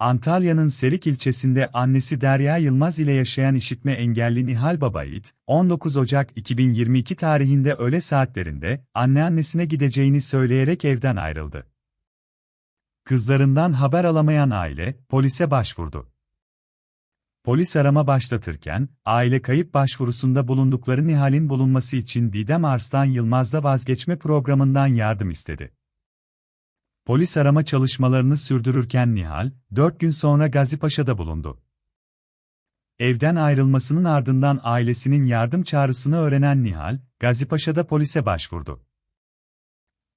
Antalya'nın Serik ilçesinde annesi Derya Yılmaz ile yaşayan işitme engelli Nihal Babayit, 19 Ocak 2022 tarihinde öğle saatlerinde anneannesine gideceğini söyleyerek evden ayrıldı. Kızlarından haber alamayan aile, polise başvurdu. Polis arama başlatırken, aile kayıp başvurusunda bulundukları Nihal'in bulunması için Didem Arslan Yılmaz'da vazgeçme programından yardım istedi. Polis arama çalışmalarını sürdürürken Nihal, 4 gün sonra Gazipaşa'da bulundu. Evden ayrılmasının ardından ailesinin yardım çağrısını öğrenen Nihal, Gazipaşa'da polise başvurdu.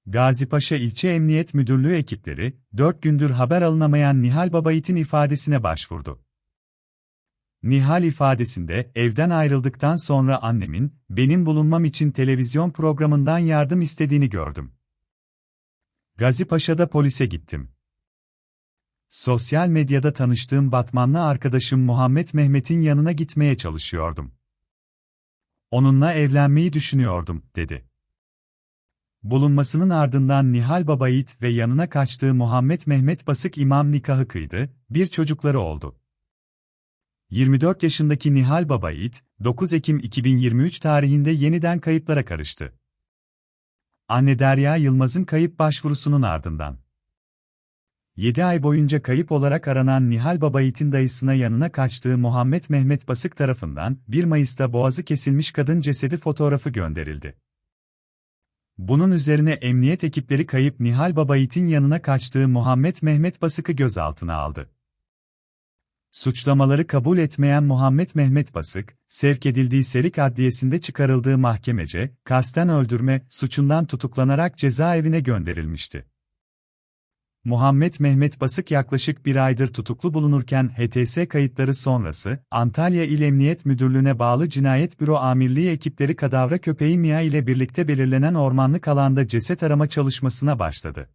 Gazipaşa İlçe Emniyet Müdürlüğü ekipleri, 4 gündür haber alınamayan Nihal Babayit'in ifadesine başvurdu. Nihal ifadesinde, evden ayrıldıktan sonra annemin, benim bulunmam için televizyon programından yardım istediğini gördüm. Gazipaşa'da polise gittim. Sosyal medyada tanıştığım Batmanlı arkadaşım Muhammed Mehmet'in yanına gitmeye çalışıyordum. Onunla evlenmeyi düşünüyordum, dedi. Bulunmasının ardından Nihal Babayit ve yanına kaçtığı Muhammed Mehmet Basık imam nikahı kıydı, bir çocukları oldu. 24 yaşındaki Nihal Babayit, 9 Ekim 2023 tarihinde yeniden kayıplara karıştı. Anne Derya Yılmaz'ın kayıp başvurusunun ardından. 7 ay boyunca kayıp olarak aranan Nihal Babayit'in dayısına yanına kaçtığı Muhammed Mehmet Basık tarafından 1 Mayıs'ta boğazı kesilmiş kadın cesedi fotoğrafı gönderildi. Bunun üzerine emniyet ekipleri kayıp Nihal Babayit'in yanına kaçtığı Muhammed Mehmet Basık'ı gözaltına aldı. Suçlamaları kabul etmeyen Muhammed Mehmet Basık, sevk edildiği Serik Adliyesi'nde çıkarıldığı mahkemece, kasten öldürme suçundan tutuklanarak cezaevine gönderilmişti. Muhammed Mehmet Basık yaklaşık bir aydır tutuklu bulunurken HTS kayıtları sonrası, Antalya İl Emniyet Müdürlüğü'ne bağlı Cinayet Büro Amirliği ekipleri kadavra köpeği Mia ile birlikte belirlenen ormanlık alanda ceset arama çalışmasına başladı.